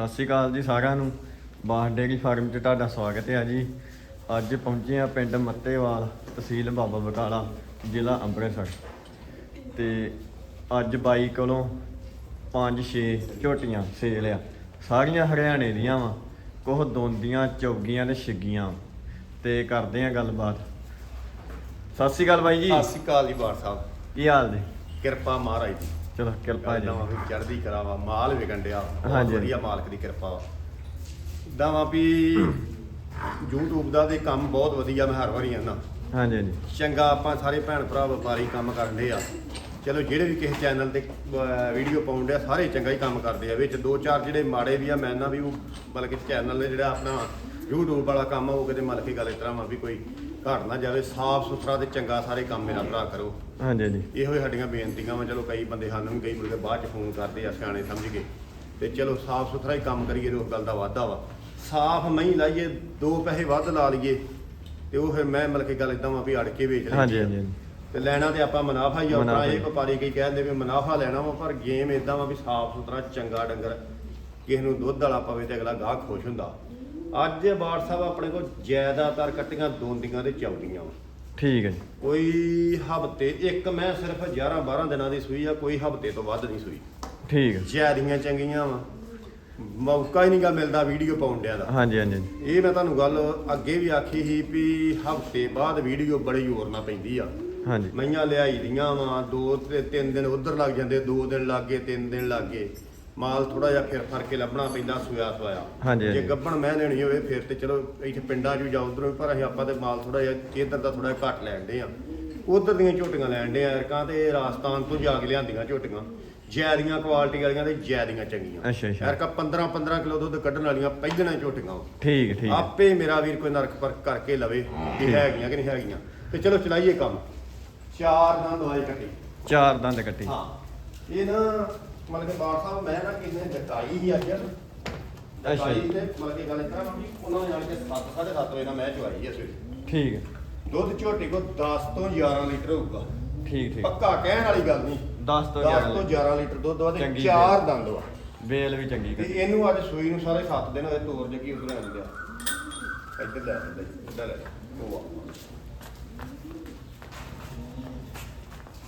ਸਤਿ ਸ਼੍ਰੀ ਅਕਾਲ ਜੀ ਸਾਰਿਆਂ ਨੂੰ। ਬਾਸ ਡੇਅਰੀ ਫਾਰਮ 'ਚ ਤੁਹਾਡਾ ਸਵਾਗਤ ਹੈ ਜੀ। ਅੱਜ ਪਹੁੰਚੇ ਆ ਪਿੰਡ ਮੱਤੇਵਾਲ ਤਹਿਸੀਲ ਬਾਬਾ ਬਕਾਲਾ ਜ਼ਿਲ੍ਹਾ ਅੰਮ੍ਰਿਤਸਰ। ਤੇ ਅੱਜ ਬਾਈ ਕੋਲੋਂ 5-6 ਝੋਟੀਆਂ ਸੇਲ ਆ। ਸਾਰੀਆਂ ਹਰਿਆਣੇ ਦੀਆਂ ਵਾ। ਕੋਹ ਦੋਂਦੀਆਂ ਚੌਗੀਆਂ ਤੇ ਛਿੱਗੀਆਂ ਤੇ ਕਰਦੇ ਆ ਗੱਲਬਾਤ। ਸਤਿ ਸ਼੍ਰੀ ਅਕਾਲ ਬਾਈ ਜੀ। ਸਤਿ ਸ਼੍ਰੀ ਅਕਾਲ ਜੀ ਬਾਰ ਸਾਹਿਬ। ਕੀ ਹਾਲ ਜੀ? ਕਿਰਪਾ ਮਹਾਰਾਜ ਦੀ। ਚਲੋ ਕਿਰਪਾ ਜੀ। ਦਵਾਂ ਵੀ ਚੜ੍ਹਦੀ ਕਲਾ ਵਾ ਮਾਲ ਵਿਕਣ ਡਿਆ ਬਹੁਤ ਹਾਂਜੀ। ਵਧੀਆ ਮਾਲਕ ਦੀ ਕਿਰਪਾ ਵਾ। ਦਵਾਂ ਵੀ YouTube ਦਾ ਤੇ ਕੰਮ ਬਹੁਤ ਵਧੀਆ ਮੈਂ ਹਰ ਵਾਰੀ ਆਨਾ ਹਾਂਜੀ ਹਾਂਜੀ। ਚੰਗਾ ਆਪਾਂ ਸਾਰੇ ਭੈਣ ਭਰਾ ਵਪਾਰੀ ਕੰਮ ਕਰਦੇ ਆ। ਚਲੋ ਜਿਹੜੇ ਵੀ ਕਿਸੇ ਚੈਨਲ ਤੇ ਵੀਡੀਓ ਪਾਉਂਦੇ ਆ ਸਾਰੇ ਚੰਗਾ ਹੀ ਕੰਮ ਕਰਦੇ ਆ। ਵਿੱਚ ਦੋ ਚਾਰ ਜਿਹੜੇ ਮਾੜੇ ਵੀ ਆ ਮੈਂ ਨਾ ਵੀ ਉਹ ਬਲਕਿ ਚੈਨਲ ਨੇ ਜਿਹੜਾ ਆਪਣਾ YouTube ਵਾਲਾ ਕੰਮ ਆ ਉਹ ਕਿਤੇ ਮਤਲਬ ਕਿ ਗੱਲ ਇਸ ਤਰ੍ਹਾਂ ਵਾ ਵੀ ਕੋਈ ਘਟ ਨਾ ਜਾਵੇ ਸਾਫ਼ ਸੁਥਰਾ ਤੇ ਚੰਗਾ ਸਾਰੇ ਕੰਮ ਮੇਰਾ ਭਰਾ ਕਰੋ। ਹਾਂਜੀ ਹਾਂਜੀ। ਇਹੋ ਹੀ ਸਾਡੀਆਂ ਬੇਨਤੀਆਂ ਵਾ ਚਲੋ ਕਈ ਬੰਦੇ ਸਾਨੂੰ ਵੀ ਕਈ ਕੇ ਬਾਅਦ ਚ ਫੋਨ ਕਰਦੇ ਆ ਸਿਆਣੇ ਸਮਝ ਕੇ ਤੇ ਚਲੋ ਸਾਫ਼ ਸੁਥਰਾ ਹੀ ਕੰਮ ਕਰੀਏ ਤੇ ਉਸ ਗੱਲ ਦਾ ਵਾਧਾ ਵਾ। ਸਾਫ਼ ਮਹੀਂ ਲਾਈਏ ਦੋ ਪੈਸੇ ਵੱਧ ਲਾ ਲਈਏ ਤੇ ਉਹ ਫਿਰ ਮੈਂ ਮਤਲਬ ਕਿ ਗੱਲ ਇਦਾਂ ਵਾ ਵੀ ਅੜ ਕੇ ਵੇਚ ਹਾਂਜੀ ਹਾਂਜੀ ਹਾਂਜੀ। ਤੇ ਲੈਣਾ ਤੇ ਆਪਾਂ ਮੁਨਾਫਾ ਹੀ ਆ ਆਪਣਾ ਮੁਨਾਫਾ ਹੀ। ਇਹ ਵਪਾਰੀ ਕਈ ਕਹਿੰਦੇ ਵੀ ਮੁਨਾਫਾ ਲੈਣਾ ਵਾ ਪਰ ਗੇਮ ਇਦਾਂ ਵਾ ਵੀ ਸਾਫ਼ ਸੁਥਰਾ ਚੰਗਾ ਡੰਗਰ ਕਿਸੇ ਨੂੰ ਦੁੱਧ ਵਾਲਾ ਪਵੇ ਤੇ ਅਗਲਾ ਗਾਹਕ ਖੁਸ਼ ਹੁੰਦਾ। ਅੱਜ ਬਾੜ ਸਾਹਿਬ ਆਪਣੇ ਕੋਲ ਜ਼ਿਆਦਾਤਰ ਕੱਟੀਆਂ ਦੋਂਦੀਆਂ ਤੇ ਚੌਦੀਆਂ ਵਾ। ਠੀਕ ਹੈ ਜੀ। ਕੋਈ ਹਫ਼ਤੇ ਇੱਕ ਮੈਂ ਸਿਰਫ 11 12 ਦਿਨਾਂ ਦੀ ਸੂਈ ਆ ਕੋਈ ਹਫ਼ਤੇ ਤੋਂ ਵੱਧ ਨਹੀਂ ਸੂਈ। ਠੀਕ ਹੈ। ਜਿਆਦੀਆਂ ਚੰਗੀਆਂ ਵਾ। ਮੌਕਾ ਹੀ ਨਹੀਂਗਾ ਮਿਲਦਾ ਵੀਡੀਓ ਪਾਉਣ ਡਿਆ ਦਾ। ਹਾਂਜੀ ਹਾਂਜੀ ਹਾਂਜੀ। ਇਹ ਮੈਂ ਤੁਹਾਨੂੰ ਗੱਲ ਅੱਗੇ ਵੀ ਆਖੀ ਸੀ ਵੀ ਹਫ਼ਤੇ ਬਾਅਦ ਵੀਡੀਓ ਬੜੀ ਜ਼ੋਰ ਨਾਲ ਪੈਂਦੀ ਆ। ਹਾਂਜੀ। ਮਈਆਂ ਲਿਆਈ ਦੀਆਂ ਵਾ ਦੋ ਤੇ ਤਿੰਨ ਦਿਨ ਉਧਰ ਲੱਗ ਜਾਂਦੇ ਦੋ ਦਿਨ ਲੱਗੇ ਤਿੰਨ ਦਿਨ ਲੱਗੇ ਮਾਲ ਥੋੜਾ ਜਿਹਾ ਫਿਰ ਫੜ ਕੇ ਲੱਭਣਾ ਪੈਂਦਾ ਸੂਆ ਸਵਾਇਆ ਹਾਂਜੀ, ਜੇ ਹਾਂਜੀ। ਗੱਬਣ ਮੈਂ ਲੈਣੀ ਹੋਵੇ ਫਿਰ ਤੇ ਚਲੋ ਇੱਥੇ ਪਿੰਡਾਂ 'ਚ ਵੀ ਜਾ ਉਧਰੋਂ ਪਰ ਅਸੀਂ ਆਪਾਂ ਤੇ ਮਾਲ ਥੋੜਾ ਜਿਹਾ ਇੱਧਰ ਦਾ ਥੋੜਾ ਘੱਟ ਲੈਣਦੇ ਆ ਉਧਰ ਦੀਆਂ ਝੋਟੀਆਂ ਲੈਣਦੇ ਆ ਅਰਕਾਂ ਤੇ ਰਾਜਸਥਾਨ ਤੋਂ ਜਾ ਕੇ ਲਿਆਂਦੀਆਂ ਝੋਟੀਆਂ ਜੈਦੀਆਂ ਕੁਆਲਿਟੀ ਵਾਲੀਆਂ ਤੇ ਜੈਦੀਆਂ ਚੰਗੀਆਂ ਅੱਛਾ, ਅੱਛਾ। ਅਰਕਾਂ 15 15 ਕਿਲੋ ਦੁੱਧ ਕੱਢਣ ਵਾਲੀਆਂ ਪਹਿਲਣਾ ਝੋਟੀਆਂ ਉਹ। ਠੀਕ ਠੀਕ। ਆਪੇ ਮੇਰਾ ਵੀਰ ਕੋਈ ਨਰਕ ਪਰਖ ਕਰਕੇ ਲਵੇ ਕਿ। ਹੈਗੀਆਂ ਕਿ ਨਹੀਂ ਹੈਗੀਆਂ ਤੇ ਚਲੋ ਚਲਾਈਏ ਕੰਮ ਚਾਰ ਨਾਲ ਦਵਾਈ ਕੱਟੀ ਚਾਰ ਦੰਦ ਕੱਟੀ ਹਾਂ ਇਹ ਨਾ ਮਤਲਬ ਕਿ ਬਾੜ ਸਾਹਿਬ ਮੈਂ ਨਾ ਕਿਸੇ ਨੇ ਡਕਾਈ ਹੀ ਅੱਜ ਅੱਛਾ ਜੀ। ਤੇ ਮਤਲਬ ਕਿ ਗੱਲ ਤਰ੍ਹਾਂ ਵੀ ਉਹਨਾਂ ਨੇ ਆਣ ਕੇ 7 7:30 ਵਜੇ ਨਾਲ ਮੈਂ ਚਵਾਈ ਹੈ ਸਵੇਰੇ। ਠੀਕ ਹੈ। ਦੁੱਧ ਝੋਟੀ ਕੋ 10 ਤੋਂ 11 ਲੀਟਰ ਹੋਊਗਾ। ਠੀਕ ਠੀਕ। ਪੱਕਾ ਕਹਿਣ ਵਾਲੀ ਗੱਲ ਨਹੀਂ। 10 ਤੋਂ 10 ਤੋਂ 11 11 ਲੀਟਰ ਦੁੱਧ ਵਾ ਤੇ ਚੰਗੀ ਚਾਰ। ਦੰਦ ਵਾ। ਵੇਲ ਵੀ ਚੰਗੀ ਤੇ ਕੱਟੀ ਇਹਨੂੰ ਅੱਜ ਸੂਈ ਨੂੰ ਸਾਰੇ 7 ਦਿਨ ਹੋਏ ਤੋਰ ਜਗੀ ਉਧਰ ਆ ਗਿਆ ਇੱਧਰ ਲੈ ਇੱਧਰ ਇੱਧਰ ਲੈ ਉਹ ਆ।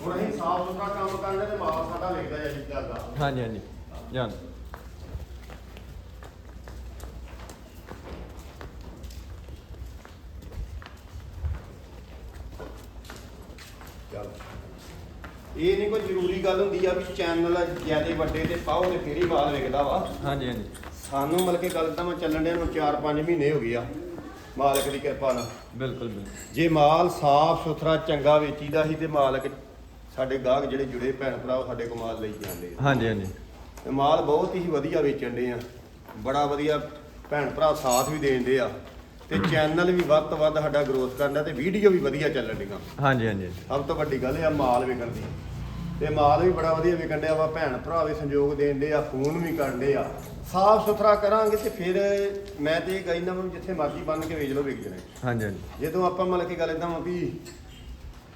ਹੁਣ ਅਸੀਂ ਸਾਫ਼ ਸੁਥਰਾ ਕੰਮ ਕਰਨੇ ਤੇ ਮਾਲ ਸਾਡਾ ਲਿਖਦਾ ਹੈ ਜੀ ਚੱਲਦਾ। ਹਾਂਜੀ ਹਾਂਜੀ। ਜਾਨ ਚੱਲ। ਇਹ ਨਹੀਂ ਕੋਈ ਜ਼ਰੂਰੀ ਗੱਲ ਹੁੰਦੀ ਆ ਵੀ ਚੈਨਲ ਜਿਆਦੇ ਵੱਡੇ ਤੇ ਪਾਓ ਤੇ ਫੇਰ ਹੀ ਮਾਲ ਵਿਕਦਾ ਵਾ। ਹਾਂਜੀ ਹਾਂਜੀ। ਸਾਨੂੰ ਕਿ ਗੱਲ ਤਾਂ ਮੈਂ ਚੱਲਣ ਦੇ ਨੂੰ 4-5 ਮਹੀਨੇ ਹੋ ਗਏ ਆ ਮਾਲਕ ਦੀ ਕਿਰਪਾ ਨਾਲ। ਬਿਲਕੁਲ ਬਿਲਕੁਲ। ਜੇ ਮਾਲ ਸਾਫ਼ ਸੁਥਰਾ ਚੰਗਾ ਵੇਚੀਦਾ ਸੀ ਤੇ ਮਾਲਕ ਸਾਡੇ ਗਾਹਕ ਜਿਹੜੇ ਜੁੜੇ ਭੈਣ ਭਰਾ ਉਹ ਸਾਡੇ ਕੋਲ ਮਾਲ ਲਈ ਜਾਂਦੇ ਆ। ਹਾਂਜੀ ਹਾਂਜੀ। ਤੇ ਮਾਲ ਬਹੁਤ ਹੀ ਵਧੀਆ ਵੇਚਣ ਦੇ ਆ। ਬੜਾ ਵਧੀਆ ਭੈਣ ਭਰਾ ਸਾਥ ਵੀ ਦੇਣਦੇ ਆ। ਤੇ ਚੈਨਲ ਵੀ ਵੱਧ ਤੋਂ ਵੱਧ ਸਾਡਾ ਗਰੋਥ ਕਰਨਾ ਤੇ ਵੀਡੀਓ ਵੀ ਵਧੀਆ ਚੱਲਣ ਡੀਆਂ। ਹਾਂਜੀ ਹਾਂਜੀ। ਹਾਂਜੀ। ਸਭ ਤੋਂ ਵੱਡੀ ਗੱਲ ਇਹ ਆ ਮਾਲ ਵਿਕਣ ਦੀ। ਤੇ ਮਾਲ ਵੀ ਬੜਾ ਵਧੀਆ ਵਿਕਣ ਡਿਆ ਵਾ ਭੈਣ ਭਰਾ ਵੀ ਸੰਯੋਗ ਦੇਣਦੇ ਆ ਫੋਨ ਵੀ ਕਰਦੇ ਆ। ਸਾਫ਼ ਸੁਥਰਾ ਕਰਾਂਗੇ ਤੇ ਫਿਰ ਮੈਂ ਤੇ ਇਹ ਕਹਿੰਦਾ ਵੀ ਜਿੱਥੇ ਮਰਜ਼ੀ ਬੰਨ ਕੇ ਵੇਚ ਲਓ ਵਿਕ ਜਾਣੇ ਹਾਂਜੀ ਹਾਂਜੀ। ਜਦੋਂ ਆਪਾਂ ਮਤਲਬ ਕਿ ਗੱਲ ਇਦਾਂ ਵਾ ਵੀ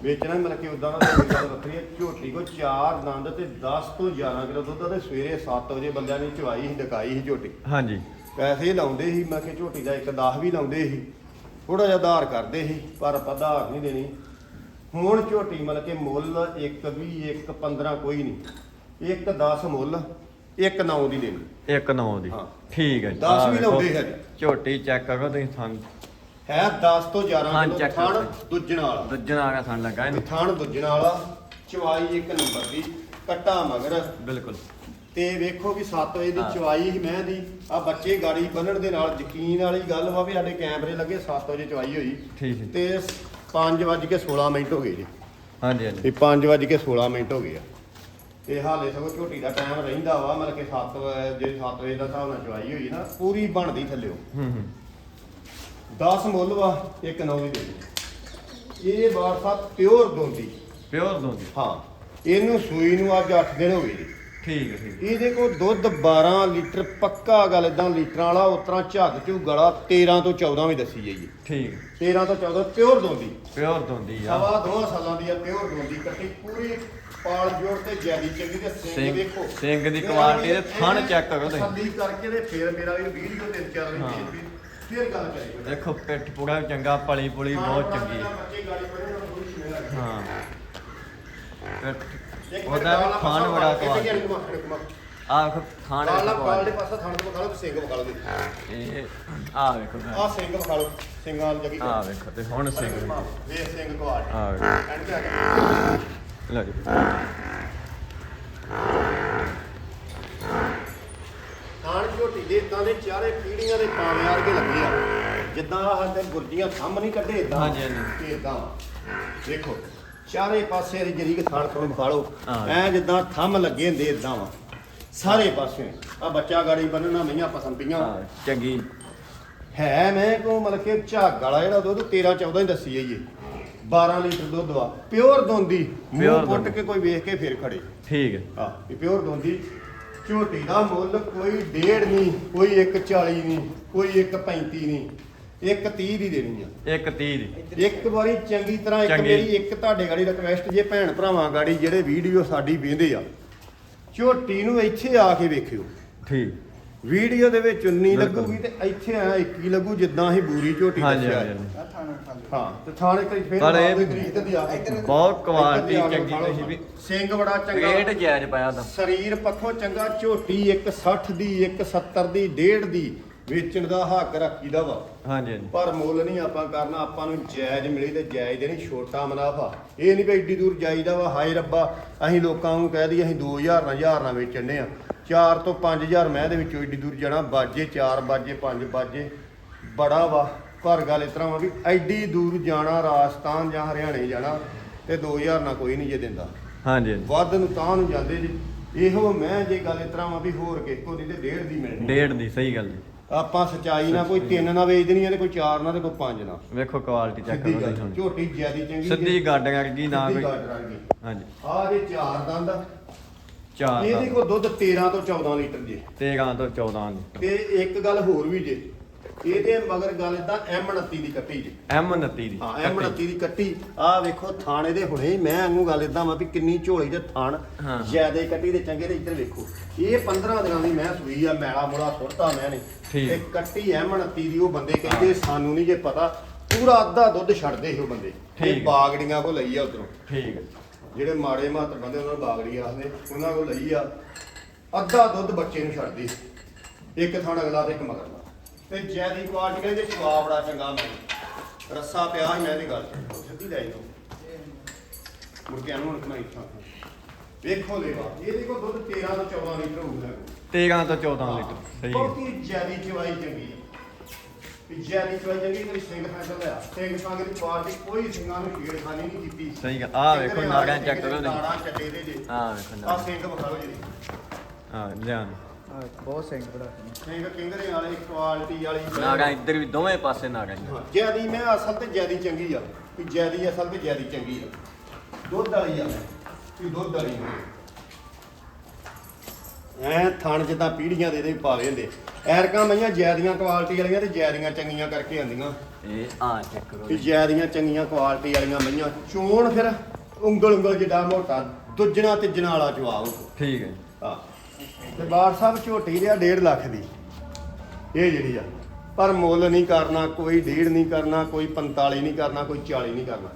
ਵੇਚਣਾ ਮਤਲਬ ਕਿ ਉਦਾਂ ਦਾ ਤਾਂ ਗੱਲ ਵੱਖਰੀ ਹੈ। ਝੋਟੀ ਕੋ ਚਾਰ ਦੰਦ ਤੇ 10 ਤੋਂ 11 ਕਿਲੋ ਦੁੱਧ ਆ ਤੇ ਸਵੇਰੇ 7 ਵਜੇ ਬੰਦਿਆਂ ਨੇ ਚਵਾਈ ਸੀ ਡਕਾਈ ਸੀ ਝੋਟੀ। ਹਾਂਜੀ। ਪੈਸੇ ਲਾਉਂਦੇ ਸੀ ਮੈਂ ਕਿ ਝੋਟੀ ਦਾ ਇੱਕ 10 ਵੀ ਲਾਉਂਦੇ ਸੀ। ਥੋੜਾ ਜਿਹਾ ਆਧਾਰ ਕਰਦੇ ਸੀ ਪਰ ਆਪਾਂ ਆਧਾਰ ਨਹੀਂ ਦੇਣੀ। ਹੁਣ ਝੋਟੀ ਮਤਲਬ ਕਿ ਮੁੱਲ ਇੱਕ ਵੀ ਇੱਕ 15 ਕੋਈ ਨਹੀਂ। ਇੱਕ 10 ਮੁੱਲ ਇੱਕ 9 ਦੀ ਦੇਣੀ। ਇੱਕ ਨੌ ਦੀ। ਹਾਂ। ਠੀਕ ਹੈ ਜੀ। ਦਸ ਆਹ ਵੀ ਵੇਖੋ, ਲਾਉਂਦੇ ਹੈ। ਝੋਟੀ ਚੈੱਕ ਕਰੋ ਤੁਸੀਂ ਥਣ ਹੈ 10 ਤੋਂ 11 ਹਾਂ, ਕਿਲੋ check ਥਣ। ਦੁੱਜਣ ਵਾਲਾ। ਦੁੱਜਣਾ ਆ ਗਿਆ ਥਣ ਲੱਗਾ ਇਹਨੂੰ। ਥਣ ਦੁੱਜਣ ਵਾਲਾ ਚਵਾਈ ਇੱਕ ਨੰਬਰ ਦੀ ਕੱਟਾ ਮਗਰ। ਬਿਲਕੁਲ। ਤੇ ਵੇਖੋ ਵੀ 7 ਵਜੇ ਦੀ ਹਾਂ। ਚਵਾਈ ਸੀ ਮੈਂ ਦੀ। ਆ ਬੱਚੇ ਗਾੜੀ ਬੰਨਣ ਦੇ ਨਾਲ ਯਕੀਨ ਵਾਲੀ ਗੱਲ ਵਾ ਵੀ ਸਾਡੇ ਕੈਮਰੇ ਲੱਗੇ 7 ਵਜੇ ਚਵਾਈ ਹੋਈ। ਠੀਕ ਹੈ। ਤੇ 5 ਵਜ ਕੇ 16 ਮਿੰਟ ਹੋ ਗਏ ਜੀ। ਹਾਂਜੀ ਹਾਂਜੀ। ਤੇ 5 ਵਜ ਕੇ 16 ਮਿੰਟ ਹੋ ਗਏ ਆ। ਤੇ ਹਾਲੇ ਸਗੋਂ ਝੋਟੀ ਦਾ ਟਾਈਮ ਰਹਿੰਦਾ ਵਾ ਮਤਲਬ ਕਿ 7 ਵਜੇ ਜੇ 7 ਵਜੇ ਦਾ ਹਿਸਾਬ ਨਾਲ ਚਵਾਈ ਹੋਈ ਨਾ ਪੂਰੀ ਬਣਦੀ ਥੱਲਿਓ। ਹੂੰ ਹੂੰ। 10 ਮੁੱਲ ਵਾ ਇੱਕ 9 ਦੀ ਦੇ ਦਿਓ। ਇਹ ਸਾਹਿਬ ਪਿਓਰ ਦੋਂਦੀ ਪਿਓਰ ਦੁੱਧ ਹਾਂ ਇਹਨੂੰ ਸੂਈ ਨੂੰ ਅੱਜ 8 ਦਿਨ ਹੋ ਗਏ ਜੀ ਠੀਕ ਹੈ ਠੀਕ। ਇਹਦੇ ਕੋਲ ਦੁੱਧ 12 ਲੀਟਰ ਪੱਕਾ ਗੱਲ ਇਦਾਂ ਲੀਟਰਾਂ ਵਾਲਾ ਉਤਰਾ ਝੱਗ ਝੂ ਗਲਾ 13 ਤੋਂ 14 ਵੀ ਦੱਸੀ ਜਾਈਏ ਠੀਕ ਹੈ। 13 ਤੋਂ 14 ਪਿਓਰ ਦੋਂਦੀ ਪਿਓਰ ਦੁੱਧੀ ਆ ਸਵਾ ਦੋ ਸਾਲਾਂ ਦੀ ਆ ਪਿਓਰ ਦੋਂਦੀ ਕੱਟੀ ਪੂਰੀ ਪਾਲ ਜੋੜ ਤੇ ਜੈਦੀ ਚੰਗੀ ਤੇ ਸਿੰਘ ਸਿੰਘ- ਦੀ ਕੁਆਲਿਟੀ ਵੀਰ ਤੇ ਥਣ check ਕਰੋ ਤੁਸੀਂ। ਤਸੱਲੀ ਕਰਕੇ ਤੇ ਫਿਰ ਮੇਰਾ ਵੀ ਵੀਡੀਓ ਤਿੰਨ ਚਾਰ ਹਾਂ। ਭੇਜ ਵੀ ਫਿਰ ਗੱਲ ਕਰੀਏ। ਦੇਖੋ ਪਿੱਠ ਪੂਰਾ ਚੰਗਾ ਪਲੀ ਪੁਲੀ ਬਹੁਤ ਚੰਗੀ। ਹੈ। ਪਿੱਠ ਉਹਦਾ ਵੀ ਖਾਣ ਬੜਾ ਕਵਾਲ ਆਹ ਖਾਣ ਵੇਖੋ ਕਾਲ ਦੇ। ਪਾਸਾ ਥਣ ਤੋਂ ਬਖਾਲੋ ਤੇ ਸਿੰਘ ਬਖਾਲੋ ਇਹ ਆ ਵੇਖੋ ਆ ਸਿੰਘ ਬਖਾਲੋ ਸਿੰਘਾਂ ਦੀ ਜਗੀ ਆ ਵੇਖੋ ਤੇ ਹੁਣ ਸਿੰਘ ਵੇ ਸਿੰਘ ਕੁਆਲ ਆ ਵੇਖੋ। ਐਂਡ ਤੇ ਆ ਗਿਆ ਲਓ ਜੀ ਖਾਣ ਝੋਟੀ ਦੇ ਇਦਾਂ ਦੇ ਚਾਰੇ ਪੀੜੀਆਂ ਦੇ ਪਾਵੇਂ ਵਰਗੇ ਲੱਗੇ ਆ। ਜਿੱਦਾਂ ਤੇ ਗੁਰਜੀਆਂ ਥੰਮ ਨਹੀਂ ਕੱਢੇ ਇਦਾਂ ਹਾਂਜੀ, ਹਾਂਜੀ। ਇਦਾਂ ਦੇਖੋ ਚਾਰੇ ਪਾਸੇ ਦੀ ਜਰੀ ਖਾਣ ਤੋਂ ਹਾਂ। ਐ ਜਿੱਦਾਂ ਥੰਮ ਲੱਗੇ ਹੁੰਦੇ ਇਦਾਂ ਵਾ। ਸਾਰੇ ਪਾਸੇ। ਆ ਬੱਚਾ ਗਾੜੀ ਬੰਨਣਾ ਮਈਆਂ ਪਸੰਦ ਪਈਆਂ। ਆ ਚੰਗੀ। ਹੈ ਮੈਂ ਕੋ ਮਤਲਬ ਕਿ ਝੱਗ ਵਾਲਾ ਜਿਹੜਾ ਦੁੱਧ 13 14 ਹੀ ਦੱਸੀ ਜਾਈਏ 12 ਲੀਟਰ ਦੁੱਧ ਵਾ। ਪਿਓਰ ਦੋਂਦੀ। Pure ਮੂੰਹ ਪੁੱਟ। ਕੇ ਕੋਈ ਵੇਖ ਕੇ ਫਿਰ ਖੜੇ। ਠੀਕ। ਹੈ ਆ ਇਹ ਪਿਓਰ ਦੋਂਦੀ। ਝੋਟੀ ਦਾ ਮੁੱਲ ਕੋਈ ਡੇਢ ਨਹੀਂ ਕੋਈ 140 ਨਹੀਂ ਕੋਈ 135 ਨਹੀਂ 130 ਦੀ ਦੇਣੀ ਆ। ਇੱਕ 30 ਦੀ। ਇੱਕ ਵਾਰੀ ਚੰਗੀ ਤਰ੍ਹਾਂ ਇੱਕ ਚੰਗੀ। ਮੇਰੀ ਇੱਕ ਤੁਹਾਡੇ ਗਾੜੀ ਰਿਕਵੈਸਟ ਜੇ ਭੈਣ ਭਰਾਵਾਂ ਗਾੜੀ ਜਿਹੜੇ ਵੀਡੀਓ ਸਾਡੀ ਵੇਂਦੇ ਆ ਝੋਟੀ ਨੂੰ ਇੱਥੇ ਆ ਕੇ ਵੇਖਿਓ। ਠੀਕ। ਵੀਡੀਓ ਦੇ ਵਿੱਚ 19 ਬਿਲਕੁਲ। ਲੱਗੂਗੀ ਤੇ ਇੱਥੇ ਆ 21 ਲੱਗੂ ਜਿੱਦਾਂ ਅਸੀਂ ਬੂਰੀ ਝੋਟੀ ਹਾਂਜੀ ਦੱਸਿਆ ਹਾਂਜੀ ਹੈ। ਹਾਂ ਤੇ ਥਾਣੇ ਤੇ ਫਿਰ ਪਰ ਇਹ ਬਾਅਦ ਦੀ ਤਰੀਕ ਤੇ ਆ ਕੇ ਬਹੁਤ ਕੁਆਲਿਟੀ ਇੱਧਰ ਦੀ ਆ ਚੰਗੀ। ਤੁਸੀਂ ਵੀ। ਸਿੰਘ ਬੜਾ ਚੰਗਾ। ਰੇਟ ਜਾਇਜ਼ ਪਾਇਆ ਤਾਂ। ਸਰੀਰ ਪੱਖੋਂ ਚੰਗਾ ਝੋਟੀ 160 ਦੀ 170 ਦੀ 1.5 ਦੀ। ਵੇਚਣ ਦਾ ਹੱਕ ਰੱਖੀਦਾ ਵਾ। ਹਾਂਜੀ ਹਾਂਜੀ। ਪਰ ਮੁੱਲ ਨਹੀਂ ਆਪਾਂ ਕਰਨਾ ਆਪਾਂ ਨੂੰ ਜਾਇਜ਼ ਮਿਲੀ ਤੇ ਜਾਇਜ਼ ਦੇਣੀ ਛੋਟਾ ਮੁਨਾਫਾ। ਇਹ ਨਹੀਂ ਵੀ ਏਡੀ ਦੂਰ ਜਾਈਦਾ ਵਾ ਹਾਏ ਰੱਬਾ ਅਸੀਂ ਲੋਕਾਂ ਨੂੰ ਕਹਿ ਦਈਏ ਅਸੀਂ 2000 ਨਾਲ 1000 ਨਾਲ ਵੇਚਣੇ ਆ। 4 ਤੋਂ 5000 ਮੈਂ ਦੇ ਵਿੱਚੋਂ ਏਡੀ ਦੂਰ ਜਾਣਾ ਬਾਜੇ 4 ਬਾਜੇ 5 ਬਾਜੇ ਬੜਾ ਵਾ। ਘਰ ਗੱਲ ਇਸ ਤਰ੍ਹਾਂ ਵਾ ਵੀ ਐਡੀ ਦੂਰ ਜਾਣਾ ਰਾਜਸਥਾਨ ਜਾਂ ਹਰਿਆਣੇ ਜਾਣਾ ਤੇ 2000 ਨਾਲ ਕੋਈ ਨਹੀਂ ਜੇ ਦਿੰਦਾ। ਹਾਂਜੀ ਹਾਂਜੀ। ਵੱਧ ਨੂੰ ਤਾਂ ਨੂੰ ਜਾਂਦੇ ਜੀ। ਇਹੋ ਮੈਂ ਜੇ ਗੱਲ ਇਸ ਤਰ੍ਹਾਂ ਵਾ ਵੀ ਹੋਰ ਕਿਸੇ ਕੋ ਨਹੀਂ ਤੇ ਡੇਢ ਦੀ ਮਿਲਣੀ। ਡੇਢ ਦੀ ਸਹੀ ਗੱਲ ਜੀ। ਆਪਾਂ ਸਚਾਈ ਨਾਲ ਕੋਈ ਤਿੰਨ ਨਾ ਵੇਚ ਦੇਣੀ ਆ ਤੇ ਕੋਈ ਚਾਰ ਨਾ ਤੇ ਕੋਈ ਪੰਜ ਨਾ ਵੇਖੋ ਕੁਆਲਿਟੀ ਚੈੱਕ ਕਰੋ ਤੁਸੀਂ ਝੋਟੀ ਜਿਆਦੀ ਚੰਗੀ ਸਿੱਧੀ ਗੱਡ ਕਰਗੀ ਨਾ ਕੋਈ? ਹਾਂਜੀ। ਆ ਜੇ ਚਾਰ ਦੰਦ ਚਾਰ ਇਹਦੇ ਦਾ ਕੋ ਦੁੱਧ 13 ਤੋਂ 14 ਲੀਟਰ ਜੇ। 13 ਤੋਂ 14 ਲੀਟਰ। ਤੇ ਇੱਕ ਗੱਲ ਹੋਰ ਵੀ ਜੇ ਇਹਦੇ ਮਗਰ ਗੱਲ ਇਦਾਂ ਐਮ 29 ਦੀ ਕੱਟੀ ਜੇ। ਐਮ 29 ਦੀ ਹਾਂ ਐਮ 29 ਦੀ ਕੱਟੀ। ਆ ਵੇਖੋ ਥਾਣੇ ਦੇ ਹੁਣੇ ਹੀ ਮੈਂ ਵਾਂਗੂ ਗੱਲ ਇਦਾਂ ਵਾ ਵੀ ਕਿੰਨੀ ਝੋਲੀ ਤੇ ਥਾਣ ਹਾਂ। ਜਿਆਦੇ ਕੱਟੀ ਦੇ ਚੰਗੇ ਤੇ ਇੱਧਰ ਵੇਖੋ। ਇਹ 15 ਦਿਨਾਂ ਦੀ ਮੈਂ ਸੂਈ ਆ ਮੈਲਾ ਮੁਲਾ ਸੁੱਟਤਾ ਮੈਂ ਨੇ ਠੀਕ। ਤੇ ਕੱਟੀ ਐਮ 29 ਦੀ ਉਹ ਬੰਦੇ ਕਹਿੰਦੇ ਸਾਨੂੰ ਨਹੀਂ ਜੇ ਪਤਾ ਪੂਰਾ ਅੱਧਾ ਦੁੱਧ ਛੱਡਦੇ ਸੀ ਉਹ ਬੰਦੇ। ਇਹ ਬਾਗੜੀਆਂ ਕੋ ਲਈ ਆ ਉਧਰੋਂ। ਠੀਕ। ਹੈ ਜਿਹੜੇ ਮਾੜੇ ਮਹੱਤ ਬੰਦੇ ਉਹਨਾਂ ਨੂੰ ਬਾਗੜੀ ਆਖਦੇ ਉਹਨਾਂ ਕੋਲ ਲਈ ਆ ਅੱਧਾ ਦੁੱਧ ਬੱਚੇ ਨੂੰ ਛੱਡਦੀ ਇੱਕ ਥਾਣ ਅਗਲਾ ਤੇ ਇੱਕ ਮਗਰਲਾ ਤੇ ਜੈਦੀ ਕੁਆਲਿਟੀ ਕਹਿੰਦੇ ਛਵਾ ਬੜਾ ਚੰਗਾ ਮੈਂ। ਰੱਸਾ ਪਿਆ ਸੀ ਮੈਂ ਇਹਦੀ ਗੱਲ। ਸਿੱਧੀ ਲੈ ਜਾਓ। ਮੁੜ ਕੇ ਇਹਨੂੰ ਹੁਣ ਕਮਾਈ ਥਾਂ ਵੇਖੋ ਲੈਵਾ ਇਹਦੇ ਕੋਲ ਦੁੱਧ 13 ਤੋਂ 14 ਲੀਟਰ ਹੋਊਗਾ 13 ਤੋਂ 14 ਲੀਟਰ ਸਹੀ ਹੈ। ਬਹੁਤੀ ਜੈਦੀ ਚਵਾਈ ਚੰਗੀ ਵੀ ਜੈਦੀ ਚਵਾਈ ਚੰਗੀ ਕੋਈ ਸਿੰਘ ਫੈਸਲ ਲਿਆ ਸਿੰਘ ਸੰਗ ਦੀ ਕੁਆਲਿਟੀ ਕੋਈ ਸਿੰਘਾਂ ਨੂੰ ਛੇੜ ਖਾਨੀ ਨਹੀਂ ਕੀਤੀ। ਸਹੀ ਗੱਲ। ਆਹ ਵੇਖੋ ਨਾੜਾਂ ਚੈੱਕ ਕਰੋ ਤੁਸੀਂ ਨਾੜਾਂ ਚੱਟੇ ਦੇ ਜੇ। ਆਹ ਵੇਖੋ ਆ ਨਾ ਸਿੰਘ ਵਿਖਾ ਲਓ ਜੀ ਹਾਂ ਲਿਆਣ ਬਹੁਤ ਸਿੰਘ ਬੜਾ। ਸਿੰਘ ਕਿੰਗਰੇ ਵਾਲੇ ਕੁਆਲਿਟੀ ਵਾਲੀ ਨਾਗਾ ਇੱਧਰ ਵੀ ਦੋਵੇਂ ਪਾਸੇ ਨਾਗਾ ਹਾਂ, ਜਿਆਦੀ ਮੈਂ ਅਸਲ ਤੇ ਜਿਆਦੀ ਚੰਗੀ ਆ। ਵੀ ਜਿਆਦੀ ਅਸਲ ਤੇ ਜਿਆਦੀ ਚੰਗੀ ਆ। ਦੁੱਧ ਵਾਲੀ ਆ। ਵੀ ਦੁੱਧ ਵਾਲੀ ਐ ਥਣ ਜਿੱਦਾਂ ਪੀੜੀਆਂ ਦੇ ਦੇ ਪਾਲੇ ਹੁੰਦੇ। ਐਰਕਾਂ ਮਈਆਂ ਜਿਆਦੀਆਂ ਕੁਆਲਿਟੀ ਵਾਲੀਆਂ ਤੇ ਜਿਆਦੀਆਂ ਚੰਗੀਆਂ ਕਰਕੇ ਆਂਦੀਆਂ ਇਹ ਆ ਚੈੱਕ ਕਰੋ ਵੀ ਜਿਆਦੀਆਂ ਚੰਗੀਆਂ ਕੁਆਲਿਟੀ ਵਾਲੀਆਂ ਮਈਆਂ। ਚੋਣ ਫਿਰ ਉਂਗਲ ਉਂਗਲ ਜਿੱਡਾ ਮੋਟਾ ਦੁੱਜਣਾ ਤਿੱਜਣਾ ਵਾਲਾ ਜਵਾਬ। ਠੀਕ ਹੈ ਹਾਂ। ਤੇ ਬਾਰ ਸਾਹਿਬ ਝੋਟੀ ਲਿਆ 1.5 ਲੱਖ ਦੀ। ਇਹ ਜਿਹੜੀ ਆ। ਪਰ ਮੁੱਲ ਨਹੀਂ ਕਰਨਾ ਕੋਈ 1.5 ਨਹੀਂ ਕਰਨਾ ਕੋਈ 45 ਨਹੀਂ ਕਰਨਾ ਕੋਈ 40 ਨਹੀਂ ਕਰਨਾ।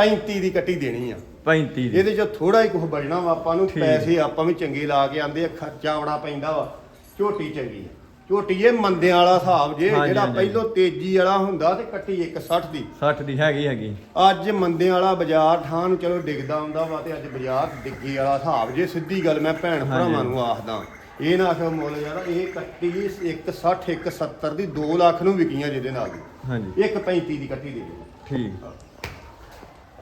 35 ਦੀ ਕੱਟੀ ਦੇਣੀ ਆ। 35 ਦੀ। ਇਹਦੇ ਚ ਥੋੜਾ ਹੀ ਕੁਝ ਬਚਣਾ ਵਾ ਆਪਾਂ ਨੂੰ। ਪੈਸੇ ਆਪਾਂ ਵੀ ਚੰਗੇ ਲਾ ਕੇ ਆਂਦੇ ਆ ਖਰਚਾ ਬੜਾ ਪੈਂਦਾ ਵਾ। ਝੋਟੀ ਚੰਗੀ ਆ। ਝੋਟੀ ਇਹ ਮੰਦਿਆਂ ਵਾਲਾ ਹਿਸਾਬ ਜੇ ਜਿਹੜਾ। ਪਹਿਲੋਂ ਤੇਜ਼ੀ ਵਾਲਾ ਹੁੰਦਾ ਤੇ ਕੱਟੀ 160 ਦੀ। 60 ਦੀ ਹੈਗੀ ਹੈਗੀ। ਅੱਜ ਮੰਦੇ ਵਾਲਾ ਬਾਜ਼ਾਰ ਠਾਂ ਨੂੰ ਚਲੋ ਡਿੱਗਦਾ ਹੁੰਦਾ ਵਾ ਤੇ ਅੱਜ ਬਾਜ਼ਾਰ ਡਿੱਗੇ ਵਾਲਾ ਹਿਸਾਬ ਜੇ ਸਿੱਧੀ ਗੱਲ ਮੈਂ ਭੈਣ ਭਰਾਵਾਂ ਨੂੰ ਆਖਦਾ। ਇਹ ਨਾ ਆਖੋ ਮੁੱਲ ਯਾਰ ਇਹ ਕੱਟੀ 160 170 ਦੀ 2 ਲੱਖ ਨੂੰ ਵਿਕੀਆਂ ਜਿਹਦੇ ਨਾਲ। ਹਾਂਜੀ। 135 ਦੀ ਕੱਟੀ ਦੇ ਦਿਓ। ਠੀਕ।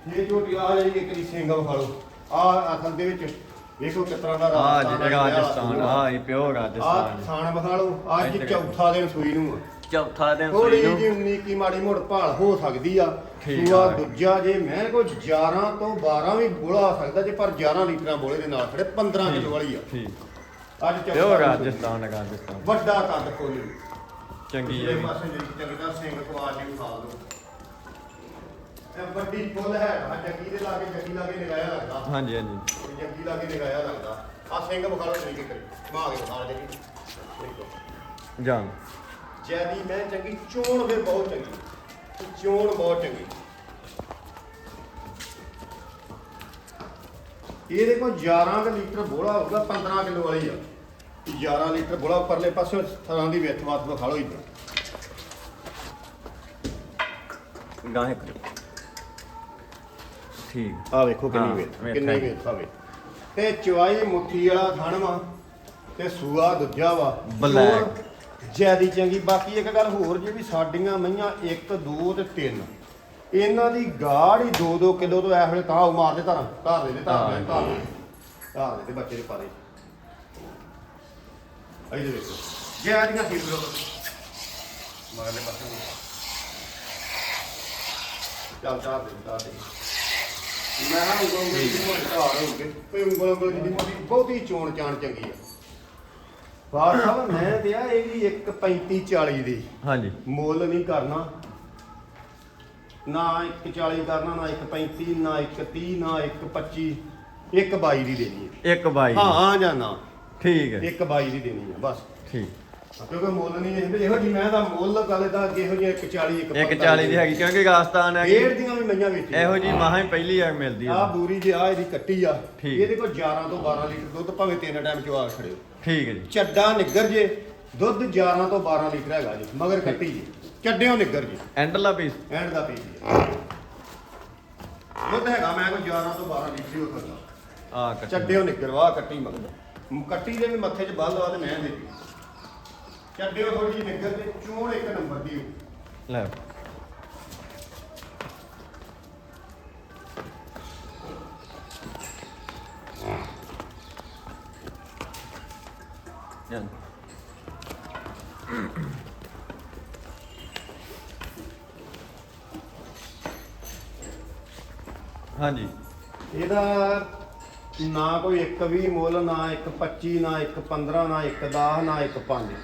ਇਹ ਝੋਟੀ ਆ ਜਿਹੜੀ ਇੱਕ ਦੀ ਵਿਖਾ ਲਓ ਆ ਅਸਲ ਦੇ ਵਿੱਚ ਵੇਖੋ ਕਿਸ ਤਰ੍ਹਾਂ ਦਾ ਆ ਰਾਜਸਥਾਨ ਜੀ ਰਾਜਸਥਾਨ ਆ ਇਹ ਪਿਓ ਆ ਰਾਜਸਥਾਨ ਥਾਣ ਵਿਖਾ ਲਓ ਅੱਜ। ਚੌਥਾ ਦਿਨ ਸੂਈ ਨੂੰ ਆ। ਚੌਥਾ ਦਿਨ ਥੋੜੀ ਸੂਈ ਨੂੰ। ਜਿਹੀ ਉਨੀ ਕੀ ਮਾੜੀ ਮੋੜ ਭਾਲ ਹੋ ਸਕਦੀ ਆ। ਸੂਆ ਆ। ਦੂਜਾ ਜੇ ਮੈਂ ਕੋ 11 ਤੋਂ 12 ਵੀ ਬੋਲਾ ਆ ਸਕਦਾ ਜੇ ਪਰ 11 ਲੀਟਰਾਂ ਬੋਲੇ ਦੇ ਨਾਲ ਖੜੇ 15 ਕਿਲੋ ਵਾਲੀ ਆ। ਠੀਕ। ਅੱਜ ਚੌਥਾ ਰਾਜਸਥਾਨ ਰਾਜਸਥਾਨ। ਵੱਡਾ ਕੱਦ ਖੋਲੀ। ਚੰਗੀ ਹੈ ਪਾਸੇ ਜਿਹੜੀ ਚੰਗਦਾ ਸਿੰਘ ਕੁਆਰ ਜੀ ਖਾ ਲਓ ਇਹ ਵੱਡੀ ਫੁੱਲ ਹੈ ਆ ਜੱਗੀ ਦੇ ਲਾਗੇ ਜੱਗੀ ਲਾਗੇ ਨਿਗਾਇਆ ਲੱਗਦਾ। ਹਾਂਜੀ ਹਾਂਜੀ। ਇਹ ਜੱਗੀ ਲਾਗੇ ਨਿਗਾਇਆ ਲੱਗਦਾ। ਆ ਸਿੰਘ ਵਿਖਾ ਲਓ ਤਰੀਕੇ ਕਰੀ ਮਾਂ ਕੇ ਵਿਖਾ ਜੱਗੀ। ਦੇਖੋ ਜਾਨ ਜੈਦੀ ਮੈਂ ਚੰਗੀ ਚੋਣ ਫਿਰ ਬਹੁਤ ਚੰਗੀ। ਚੋਣ ਬਹੁਤ ਚੰਗੀ। ਇਹਦੇ ਕੋਲ 11 ਕੁ ਲੀਟਰ ਬੋਲਾ ਹੋਊਗਾ 15 ਕਿਲੋ ਵਾਲੀ ਆ। 11 ਲੀਟਰ ਬੋਲਾ ਪਰਲੇ ਪਾਸੇ ਥਾਂ ਦੀ ਵਿੱਥ ਵਾਤ ਵਿਖਾ ਲਓ ਇੱਧਰ। ਗਾਹੇ ਠੀਕ। ਆ ਵੇਖੋ ਕਿੰਨੀ ਵੇਥ ਕਿੰਨੀ। ਵੇਥ ਆਵੇ ਤੇ ਚਵਾਈ ਮੁੱਠੀ ਵਾਲਾ ਥਣ ਵਾ ਤੇ ਸੂਆ ਦੂਜਾ ਵਾ। Black। ਜਿਆਦੀ ਚੰਗੀ। ਬਾਕੀ ਇੱਕ ਗੱਲ ਹੋਰ ਜੀ ਵੀ ਸਾਡੀਆਂ ਮਈਆਂ 1 2 ਤੇ 3 ਇਹਨਾਂ ਦੀ ਗਾੜ ਹੀ 2-2 ਕਿਲੋ ਤੋਂ ਐ ਵੇਲੇ ਤਾਂ ਉਹ ਮਾਰਦੇ ਧਾਰਾਂ ਧਾਰ ਦੇ ਦੇ ਧਾਰ ਦੇ ਧਾਰ ਦੇ। ਧਾਰ ਦੇ ਤੇ ਬੱਚੇ ਦੇ ਪਾ ਦੇ ਆਈ ਦੇ ਵੇਖੋ ਜਿਆਦੀਆਂ ਸੀ ਬਰੋ ਮਗਰਲੇ ਪਾਸੇ ਨੂੰ। ਚੱਲ ਧਾਰ ਦੇ ਧਾਰ ਦੇ। ਮੈਂ ਹਾਂ ਉਂਗਲ ਉਂਗਲ ਦੀ ਮੋਟੀ ਧਾਰ ਹੋ ਗਈ ਕੋਈ ਉਂਗਲ ਉਂਗਲ ਦੀ ਮੋਟੀ ਬਹੁਤੀ ਚੋਣ ਚਾਣ ਚੰਗੀ ਆ। ਬਾਹਰ ਸਾਹਿਬ ਮੈਂ ਤੇ ਆ ਇਹ ਵੀ 1.35 40 ਦੀ। ਹਾਂਜੀ। ਮੁੱਲ ਨਹੀਂ ਕਰਨਾ। ਨਾ 140 ਕਰਨਾ ਨਾ 135 ਨਾ 130 ਨਾ 125 122 ਦੀ ਦੇਣੀ ਇੱਕ ਬਾਈ ਹੈ ਹਾਂ ਜਾਂ ਨਾ। ਠੀਕ ਹੈ। 122 ਦੀ ਦੇਣੀ ਹੈ ਬਸ। ਠੀਕ। ਕਿਉਂਕਿ ਮੁੱਲ ਨਹੀਂ ਇਹ ਇਹੋ ਜੀ ਮੈਂ ਤਾਂ ਮੁੱਲ ਗੱਲ ਦਾ ਜਿਹੋ ਜਿਹੀ 140 ਇੱਕ 40 ਦੀ ਹੈਗੀ ਕਿਉਂਕਿ ਰਾਜਸਥਾਨ ਹੈ ਡੇਢ ਦੀਆਂ ਵੀ ਮਈਆਂ ਵੇਚੀ ਇਹੋ ਜੀ ਮਹਾ ਹੀ ਪਹਿਲੀ ਵਾਰ ਮਿਲਦੀ ਆ। ਆ ਬੂਰੀ ਜੇ ਆ ਇਹਦੀ ਕੱਟੀ ਆ। ਇਹਦੇ ਕੋਲ 11 ਤੋਂ 12 ਲੀਟਰ ਦੁੱਧ ਭਾਵੇਂ ਤਿੰਨ ਟਾਈਮ ਚਵਾ ਖੜਿਓ ਠੀਕ ਹੈ ਜੀ। ਚੱਡਾ ਨਿੱਗਰ ਜੇ ਦੁੱਧ 11 ਤੋਂ 12 ਲੀਟਰ ਹੈਗਾ ਜੀ ਮਗਰ ਕੱਟੀ ਜੀ। ਚੱਡਿਓ ਨਿੱਗਰ ਜੀ। ਐਂਡਲਾ ਪੀਸ ਐਂਡ ਦਾ ਪੀਸ ਜੀ। ਦੁੱਧ ਹੈਗਾ ਮੈਂ ਕੋਈ 11 ਤੋਂ 12 ਲੀਟਰ ਹੀ ਹੋ ਸਕਦਾ। ਆ ਚੱਡਿਓ ਨਿੱਗਰ ਵਾਹ ਕੱਟੀ ਮਗਰ। ਕੱਟੀ ਦੇ ਵੀ ਮੱਥੇ 'ਚ ਬੱਲ ਆ ਤੇ ਮੈਂ ਦੇ ਚੱਡਿਓ ਥੋੜੀ ਜਿਹੀ ਨਿੱਗਰ ਤੇ ਚੋਣ ਇੱਕ ਨੰਬਰ ਦੀ। ਲੈ। ਹਾਂਜੀ। ਇਹਦਾ ਨਾ ਕੋਈ 120 ਮੁੱਲ ਨਾ 125 ਨਾ 115 ਨਾ 110 ਨਾ 15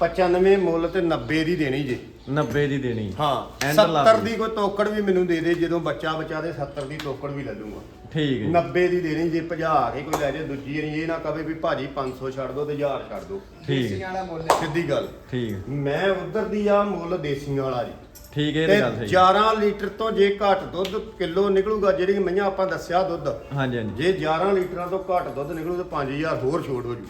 95 ਮੁੱਲ ਤੇ 90 ਦੀ ਦੇਣੀ ਜੇ। 90 ਦੀ ਦੇਣੀ। ਹਾਂ End ਲਾ 70 ਦੇ। ਕੋਈ ਤੋਕੜ ਵੀ ਮੈਨੂੰ ਦੇ ਦੇ ਜਦੋਂ ਬੱਚਾ ਬਚਾ ਦੇ 70 ਦੀ ਤੋਕੜ ਵੀ ਲੈ ਲੂੰਗਾ ਠੀਕ ਹੈ 90 ਦੀ ਦੇਣੀ ਜੇ ਭਜਾ ਕੇ ਕੋਈ ਲੈ ਜੇ ਦੂਜੀ ਨਹੀਂ ਇਹ ਨਾ ਕਵੇ ਵੀ ਭਾਜੀ 500 ਛੱਡ ਦੋ ਤੇ 1000 ਛੱਡ ਦੋ। ਠੀਕ ਹੈ। ਵਾਲਾ ਮੁੱਲ ਹੈ। ਸਿੱਧੀ ਗੱਲ। ਠੀਕ ਹੈ। ਮੈਂ ਉਧਰ ਦੀ ਆ ਮੁੱਲ ਦੇਸੀਆਂ ਵਾਲਾ ਜੀ। ਠੀਕ ਹੈ ਇਹ ਤੇ ਤਾਂ ਗੱਲ ਸਹੀ 11 ਲੀਟਰ ਤੋਂ ਜੇ ਘੱਟ ਦੁੱਧ ਕਿਲੋ ਨਿਕਲੂਗਾ ਜਿਹੜੀ ਮਈਆਂ ਆਪਾਂ ਦੱਸਿਆ ਦੁੱਧ। ਹਾਂਜੀ ਹਾਂਜੀ। ਜੇ 11 ਲੀਟਰਾਂ ਤੋਂ ਘੱਟ ਦੁੱਧ ਨਿਕਲੂ ਤਾਂ 5000 ਹੋਰ ਛੋਟ ਹੋ ਜੂ।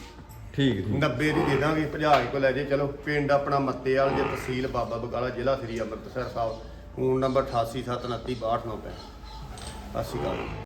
ਠੀਕ ਹੈ, ਠੀਕ। 90 ਦੀ ਦੇ ਦਾਂਗੇ ਭਜਾ ਕੇ ਕੋ ਲੈ ਜੇ ਚਲੋ ਪਿੰਡ ਆਪਣਾ ਮੱਤੇ ਵਾਲ ਜੇ ਤਹਿਸੀਲ ਬਾਬਾ ਬਗਾਲਾ ਜ਼ਿਲ੍ਹਾ ਸ੍ਰੀ ਅੰਮ੍ਰਿਤਸਰ ਸਾਹਿਬ ਫੋਨ ਨੰਬਰ 88792629 ਅਸੀਂ ਗੱਲ